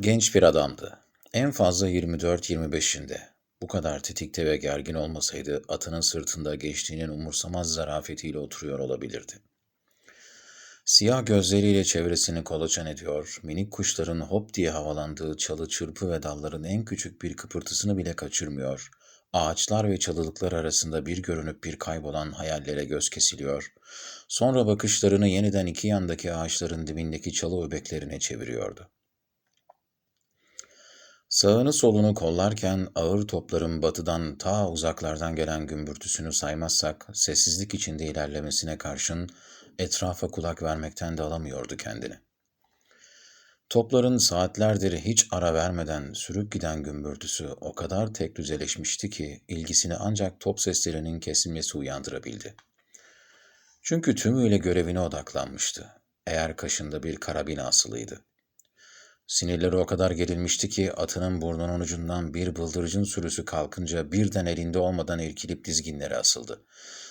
Genç bir adamdı. En fazla 24-25'inde. Bu kadar tetikte ve gergin olmasaydı atının sırtında geçtiğinin umursamaz zarafetiyle oturuyor olabilirdi. Siyah gözleriyle çevresini kolaçan ediyor, minik kuşların hop diye havalandığı çalı çırpı ve dalların en küçük bir kıpırtısını bile kaçırmıyor, ağaçlar ve çalılıklar arasında bir görünüp bir kaybolan hayallere göz kesiliyor, sonra bakışlarını yeniden iki yandaki ağaçların dibindeki çalı öbeklerine çeviriyordu. Sağını solunu kollarken ağır topların batıdan ta uzaklardan gelen gümbürtüsünü saymazsak sessizlik içinde ilerlemesine karşın etrafa kulak vermekten de alamıyordu kendini. Topların saatlerdir hiç ara vermeden sürüp giden gümbürtüsü o kadar tek düzeleşmişti ki ilgisini ancak top seslerinin kesilmesi uyandırabildi. Çünkü tümüyle görevine odaklanmıştı. Eğer kaşında bir karabina asılıydı. Sinirleri o kadar gerilmişti ki atının burnunun ucundan bir bıldırcın sürüsü kalkınca birden elinde olmadan irkilip dizginlere asıldı.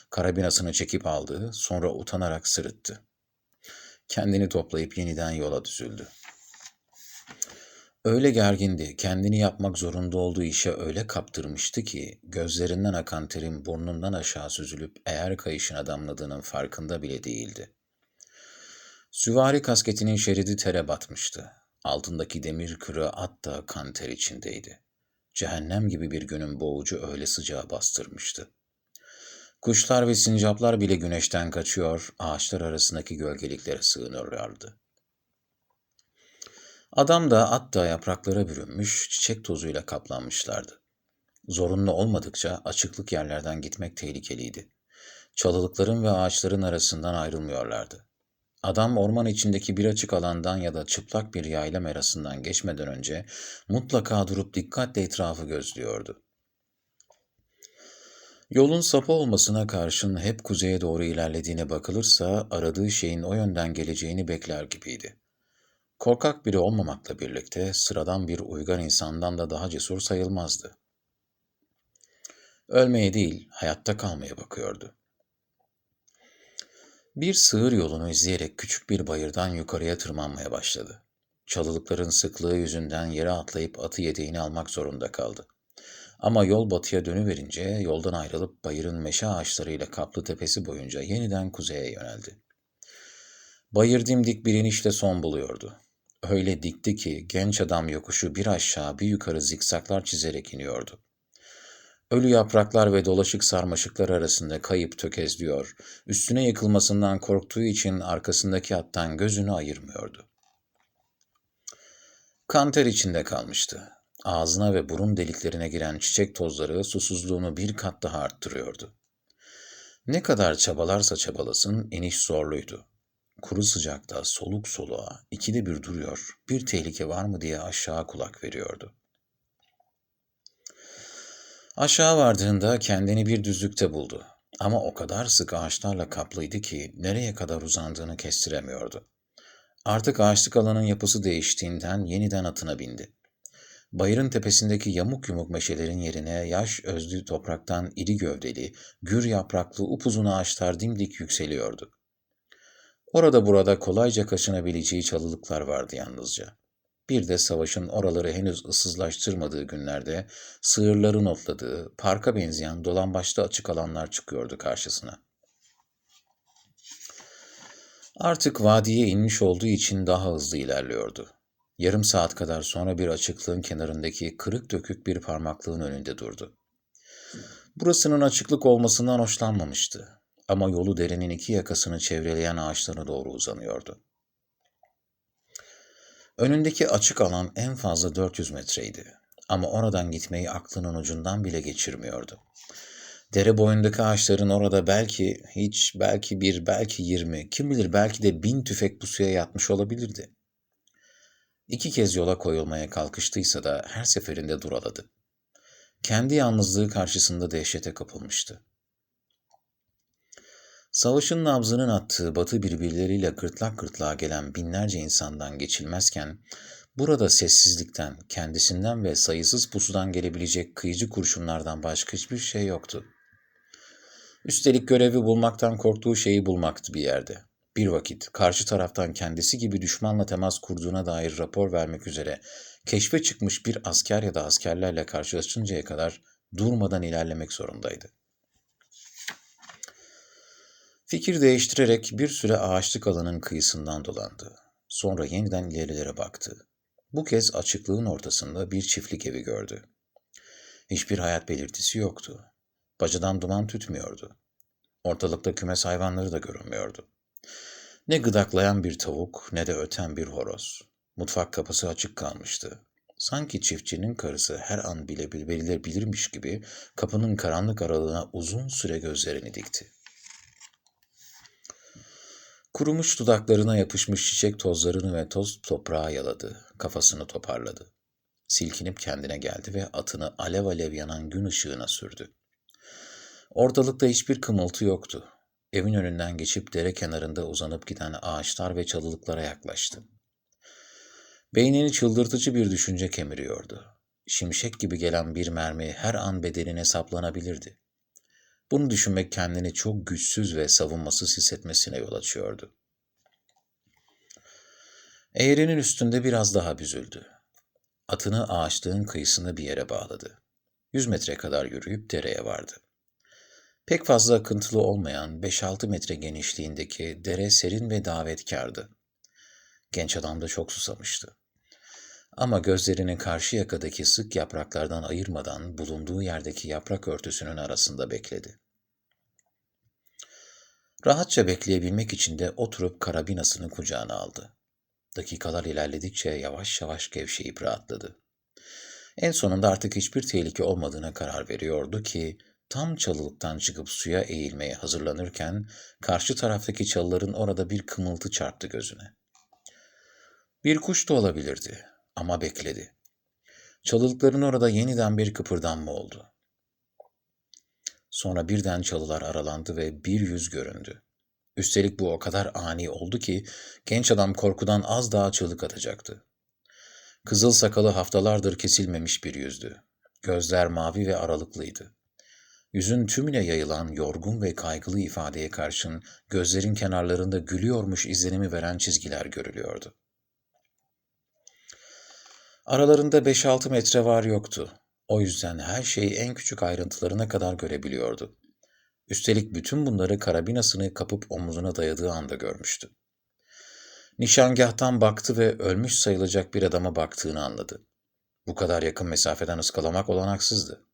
Karabinasını çekip aldı, sonra utanarak sırıttı. Kendini toplayıp yeniden yola düzüldü. Öyle gergindi, kendini yapmak zorunda olduğu işe öyle kaptırmıştı ki gözlerinden akan terin burnundan aşağı süzülüp eğer kayışına damladığının farkında bile değildi. Süvari kasketinin şeridi tere batmıştı. Altındaki demir kırığı at da kan ter içindeydi. Cehennem gibi bir günün boğucu öyle sıcağı bastırmıştı. Kuşlar ve sincaplar bile güneşten kaçıyor, ağaçlar arasındaki gölgeliklere sığınırlardı. Adam da at da yapraklara bürünmüş, çiçek tozuyla kaplanmışlardı. Zorunlu olmadıkça açıklık yerlerden gitmek tehlikeliydi. Çalılıkların ve ağaçların arasından ayrılmıyorlardı. Adam orman içindeki bir açık alandan ya da çıplak bir yayla merasından geçmeden önce mutlaka durup dikkatle etrafı gözlüyordu. Yolun sapı olmasına karşın hep kuzeye doğru ilerlediğine bakılırsa aradığı şeyin o yönden geleceğini bekler gibiydi. Korkak biri olmamakla birlikte sıradan bir uygar insandan da daha cesur sayılmazdı. Ölmeye değil, hayatta kalmaya bakıyordu. Bir sığır yolunu izleyerek küçük bir bayırdan yukarıya tırmanmaya başladı. Çalılıkların sıklığı yüzünden yere atlayıp atı yedeğini almak zorunda kaldı. Ama yol batıya dönüverince yoldan ayrılıp bayırın meşe ağaçlarıyla kaplı tepesi boyunca yeniden kuzeye yöneldi. Bayır dimdik bir inişle son buluyordu. Öyle dikti ki genç adam yokuşu bir aşağı bir yukarı zikzaklar çizerek iniyordu. Ölü yapraklar ve dolaşık sarmaşıklar arasında kayıp tökezliyor, üstüne yıkılmasından korktuğu için arkasındaki attan gözünü ayırmıyordu. Kanter içinde kalmıştı. Ağzına ve burun deliklerine giren çiçek tozları susuzluğunu bir kat daha arttırıyordu. Ne kadar çabalarsa çabalasın iniş zorluydu. Kuru sıcakta soluk soluğa ikide bir duruyor, bir tehlike var mı diye aşağı kulak veriyordu. Aşağı vardığında kendini bir düzlükte buldu. Ama o kadar sık ağaçlarla kaplıydı ki nereye kadar uzandığını kestiremiyordu. Artık ağaçlık alanın yapısı değiştiğinden yeniden atına bindi. Bayırın tepesindeki yamuk yumuk meşelerin yerine yaş özlü topraktan iri gövdeli, gür yapraklı upuzun ağaçlar dimdik yükseliyordu. Orada burada kolayca kaçınabileceği çalılıklar vardı yalnızca. Bir de savaşın oraları henüz ıssızlaştırmadığı günlerde sığırların otladığı, parka benzeyen dolambaçlı açık alanlar çıkıyordu karşısına. Artık vadiye inmiş olduğu için daha hızlı ilerliyordu. Yarım saat kadar sonra bir açıklığın kenarındaki kırık dökük bir parmaklığın önünde durdu. Burasının açıklık olmasından hoşlanmamıştı ama yolu derenin iki yakasını çevreleyen ağaçlara doğru uzanıyordu. Önündeki açık alan en fazla 400 metreydi ama oradan gitmeyi aklının ucundan bile geçirmiyordu. Dere boyundaki ağaçların orada belki hiç, belki bir, belki yirmi, kim bilir belki de bin tüfek bu suya yatmış olabilirdi. İki kez yola koyulmaya kalkıştıysa da her seferinde duraladı. Kendi yalnızlığı karşısında dehşete kapılmıştı. Savaşın nabzının attığı batı birbirleriyle gırtlak gırtlağa gelen binlerce insandan geçilmezken, burada sessizlikten, kendisinden ve sayısız pusudan gelebilecek kıyıcı kurşunlardan başka hiçbir şey yoktu. Üstelik görevi bulmaktan korktuğu şeyi bulmaktı bir yerde. Bir vakit karşı taraftan kendisi gibi düşmanla temas kurduğuna dair rapor vermek üzere keşfe çıkmış bir asker ya da askerlerle karşılaşıncaya kadar durmadan ilerlemek zorundaydı. Fikir değiştirerek bir süre ağaçlık alanın kıyısından dolandı. Sonra yeniden ilerilere baktı. Bu kez açıklığın ortasında bir çiftlik evi gördü. Hiçbir hayat belirtisi yoktu. Bacadan duman tütmüyordu. Ortalıkta kümes hayvanları da görünmüyordu. Ne gıdaklayan bir tavuk ne de öten bir horoz. Mutfak kapısı açık kalmıştı. Sanki çiftçinin karısı her an bile bililebilirmiş gibi kapının karanlık aralığına uzun süre gözlerini dikti. Kurumuş dudaklarına yapışmış çiçek tozlarını ve toz toprağa yaladı. Kafasını toparladı. Silkinip kendine geldi ve atını alev alev yanan gün ışığına sürdü. Ortalıkta hiçbir kımıltı yoktu. Evin önünden geçip dere kenarında uzanıp giden ağaçlar ve çalılıklara yaklaştı. Beynini çıldırtıcı bir düşünce kemiriyordu. Şimşek gibi gelen bir mermi her an bedenine saplanabilirdi. Bunu düşünmek kendini çok güçsüz ve savunmasız hissetmesine yol açıyordu. Eğrinin üstünde biraz daha büzüldü. Atını ağaçlığın kıyısında bir yere bağladı. Yüz metre kadar yürüyüp dereye vardı. Pek fazla akıntılı olmayan 5-6 metre genişliğindeki dere serin ve davetkardı. Genç adam da çok susamıştı. Ama gözlerini karşı yakadaki sık yapraklardan ayırmadan bulunduğu yerdeki yaprak örtüsünün arasında bekledi. Rahatça bekleyebilmek için de oturup karabinasını kucağına aldı. Dakikalar ilerledikçe yavaş yavaş gevşeyip rahatladı. En sonunda artık hiçbir tehlike olmadığına karar veriyordu ki tam çalılıktan çıkıp suya eğilmeye hazırlanırken karşı taraftaki çalıların orada bir kımıltı çarptı gözüne. Bir kuş da olabilirdi ama bekledi. Çalılıkların orada yeniden bir kıpırdanma oldu. Sonra birden çalılar aralandı ve bir yüz göründü. Üstelik bu o kadar ani oldu ki genç adam korkudan az daha çığlık atacaktı. Kızıl sakalı haftalardır kesilmemiş bir yüzdü. Gözler mavi ve aralıklıydı. Yüzün tümüne yayılan yorgun ve kaygılı ifadeye karşın gözlerin kenarlarında gülüyormuş izlenimi veren çizgiler görülüyordu. Aralarında 5-6 metre var yoktu. O yüzden her şeyi en küçük ayrıntılarına kadar görebiliyordu. Üstelik bütün bunları karabinasını kapıp omuzuna dayadığı anda görmüştü. Nişangahtan baktı ve ölmüş sayılacak bir adama baktığını anladı. Bu kadar yakın mesafeden ıskalamak olanaksızdı.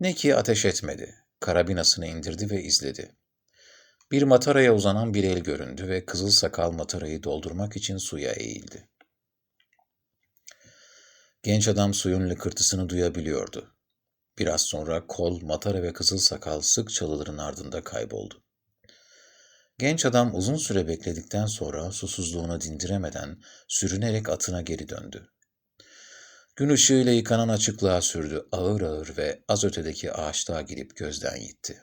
Ne ki ateş etmedi. Karabinasını indirdi ve izledi. Bir mataraya uzanan bir el göründü ve kızıl sakal matarayı doldurmak için suya eğildi. Genç adam suyun lıkırtısını duyabiliyordu. Biraz sonra kol, matara ve kızıl sakal sık çalıların ardında kayboldu. Genç adam uzun süre bekledikten sonra susuzluğunu dindiremeden sürünerek atına geri döndü. Gün ışığıyla yıkanan açıklığa sürdü ağır ağır ve az ötedeki ağaçlığa gidip gözden gitti.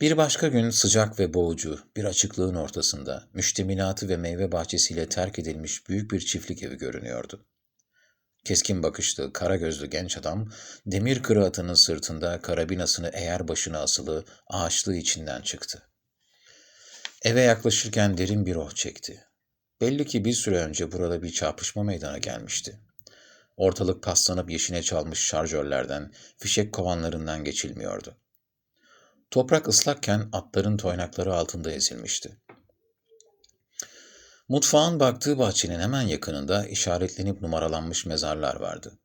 Bir başka gün sıcak ve boğucu bir açıklığın ortasında müştemilatı ve meyve bahçesiyle terk edilmiş büyük bir çiftlik evi görünüyordu. Keskin bakışlı, kara gözlü genç adam, demir kırı atının sırtında karabinasını eğer başına asılı ağaçlığı içinden çıktı. Eve yaklaşırken derin bir oh çekti. Belli ki bir süre önce burada bir çarpışma meydana gelmişti. Ortalık paslanıp yeşine çalmış şarjörlerden, fişek kovanlarından geçilmiyordu. Toprak ıslakken atların toynakları altında ezilmişti. Mutfağın baktığı bahçenin hemen yakınında işaretlenip numaralanmış mezarlar vardı.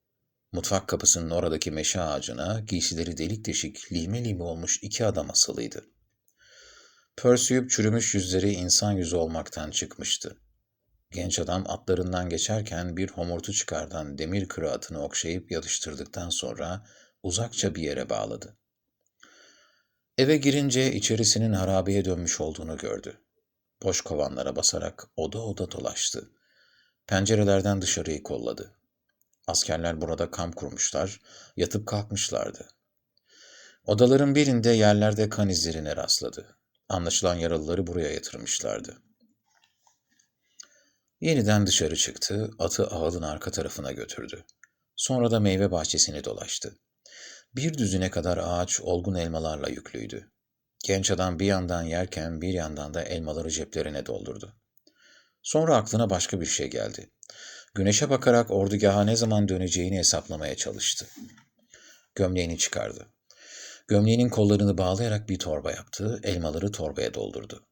Mutfak kapısının oradaki meşe ağacına giysileri delik deşik, lime lime olmuş iki adam asılıydı. Pörsüyüp çürümüş yüzleri insan yüzü olmaktan çıkmıştı. Genç adam atlarından geçerken bir homurtu çıkardan demir kırı atını okşayıp yatıştırdıktan sonra uzakça bir yere bağladı. Eve girince içerisinin harabeye dönmüş olduğunu gördü. Boş kovanlara basarak oda oda dolaştı. Pencerelerden dışarıyı kolladı. Askerler burada kamp kurmuşlar, yatıp kalkmışlardı. Odaların birinde yerlerde kan izlerine rastladı. Anlaşılan yaralıları buraya yatırmışlardı. Yeniden dışarı çıktı, atı ağılın arka tarafına götürdü. Sonra da meyve bahçesini dolaştı. Bir düzine kadar ağaç olgun elmalarla yüklüydü. Genç adam bir yandan yerken bir yandan da elmaları ceplerine doldurdu. Sonra aklına başka bir şey geldi. Güneşe bakarak ordugaha ne zaman döneceğini hesaplamaya çalıştı. Gömleğini çıkardı. Gömleğinin kollarını bağlayarak bir torba yaptı, elmaları torbaya doldurdu.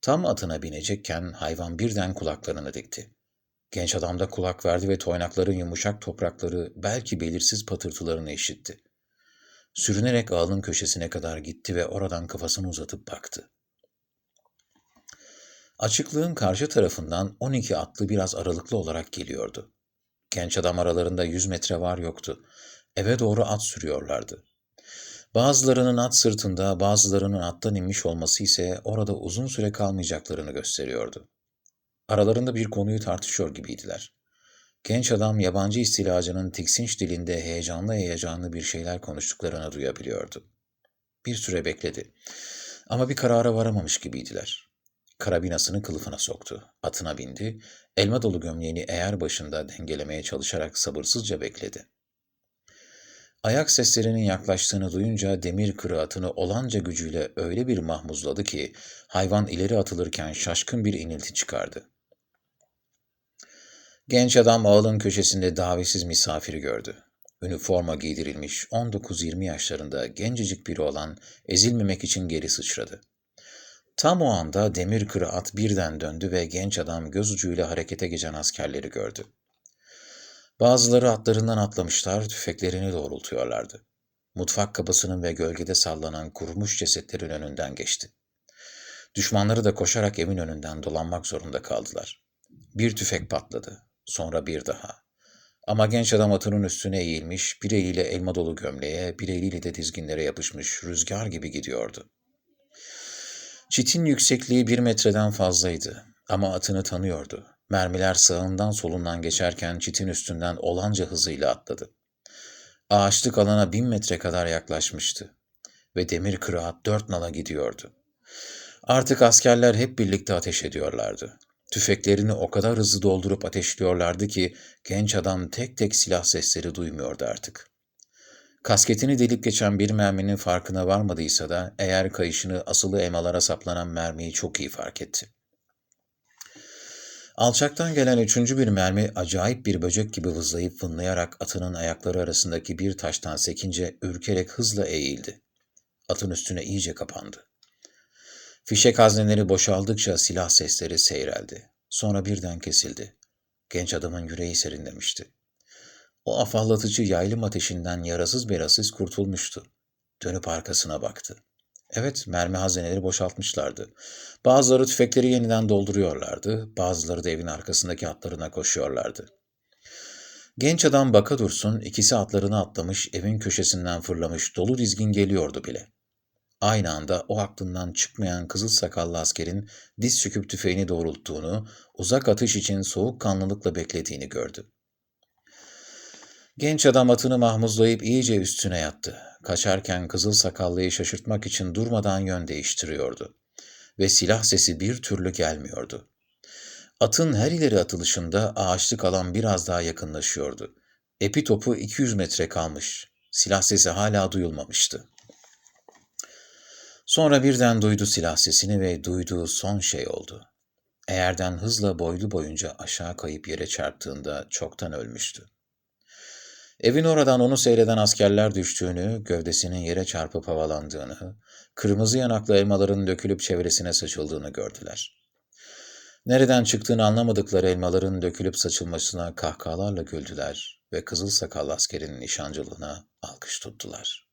Tam atına binecekken hayvan birden kulaklarını dikti. Genç adam da kulak verdi ve toynakların yumuşak toprakları belki belirsiz patırtılarını işitti. Sürünerek ağılın köşesine kadar gitti ve oradan kafasını uzatıp baktı. Açıklığın karşı tarafından 12 atlı biraz aralıklı olarak geliyordu. Genç adam aralarında 100 metre var yoktu. Eve doğru at sürüyorlardı. Bazılarının at sırtında, bazılarının attan inmiş olması ise orada uzun süre kalmayacaklarını gösteriyordu. Aralarında bir konuyu tartışıyor gibiydiler. Genç adam yabancı istilacının tiksinç dilinde heyecanlı heyecanlı bir şeyler konuştuklarını duyabiliyordu. Bir süre bekledi. Ama bir karara varamamış gibiydiler. Karabinasını kılıfına soktu. Atına bindi. Elma dolu gömleğini eğer başında dengelemeye çalışarak sabırsızca bekledi. Ayak seslerinin yaklaştığını duyunca demir kırı atını olanca gücüyle öyle bir mahmuzladı ki hayvan ileri atılırken şaşkın bir inilti çıkardı. Genç adam ağılın köşesinde davetsiz misafiri gördü. Üniforma giydirilmiş 19-20 yaşlarında gencecik biri olan ezilmemek için geri sıçradı. Tam o anda demir kırı at birden döndü ve genç adam göz ucuyla harekete geçen askerleri gördü. Bazıları atlarından atlamışlar, tüfeklerini doğrultuyorlardı. Mutfak kapısının ve gölgede sallanan kurumuş cesetlerin önünden geçti. Düşmanları da koşarak evin önünden dolanmak zorunda kaldılar. Bir tüfek patladı, sonra bir daha. Ama genç adam atının üstüne eğilmiş, bir eliyle elma dolu gömleğe, bir eliyle de dizginlere yapışmış, rüzgar gibi gidiyordu. Çitin yüksekliği bir metreden fazlaydı ama atını tanıyordu. Mermiler sağından solundan geçerken çitin üstünden olanca hızıyla atladı. Ağaçlık alana bin metre kadar yaklaşmıştı ve demir kıraat dört nala gidiyordu. Artık askerler hep birlikte ateş ediyorlardı. Tüfeklerini o kadar hızlı doldurup ateşliyorlardı ki genç adam tek tek silah sesleri duymuyordu artık. Kasketini delip geçen bir merminin farkına varmadıysa da eğer kayışını asılı emalara saplanan mermiyi çok iyi fark etti. Alçaktan gelen üçüncü bir mermi acayip bir böcek gibi vızlayıp vınlayarak atının ayakları arasındaki bir taştan sekince ürkerek hızla eğildi. Atın üstüne iyice kapandı. Fişek hazneleri boşaldıkça silah sesleri seyreldi. Sonra birden kesildi. Genç adamın yüreği serinlemişti. O afallatıcı yaylım ateşinden yarasız berasız kurtulmuştu. Dönüp arkasına baktı. Evet, mermi hazineleri boşaltmışlardı. Bazıları tüfekleri yeniden dolduruyorlardı, bazıları da evin arkasındaki atlarına koşuyorlardı. Genç adam baka dursun, ikisi atlarını atlamış, evin köşesinden fırlamış, dolu dizgin geliyordu bile. Aynı anda o aklından çıkmayan kızıl sakallı askerin diz çöküp tüfeğini doğrulttuğunu, uzak atış için soğukkanlılıkla beklediğini gördü. Genç adam atını mahmuzlayıp iyice üstüne yattı. Kaçarken kızıl sakallıyı şaşırtmak için durmadan yön değiştiriyordu. Ve silah sesi bir türlü gelmiyordu. Atın her ileri atılışında ağaçlık alan biraz daha yakınlaşıyordu. Epi topu 200 metre kalmış. Silah sesi hala duyulmamıştı. Sonra birden duydu silah sesini ve duyduğu son şey oldu. Eğerden hızla boylu boyunca aşağı kayıp yere çarptığında çoktan ölmüştü. Evin oradan onu seyreden askerler düştüğünü, gövdesinin yere çarpıp havalandığını, kırmızı yanaklı elmaların dökülüp çevresine saçıldığını gördüler. Nereden çıktığını anlamadıkları elmaların dökülüp saçılmasına kahkahalarla güldüler ve kızıl sakallı askerin nişancılığına alkış tuttular.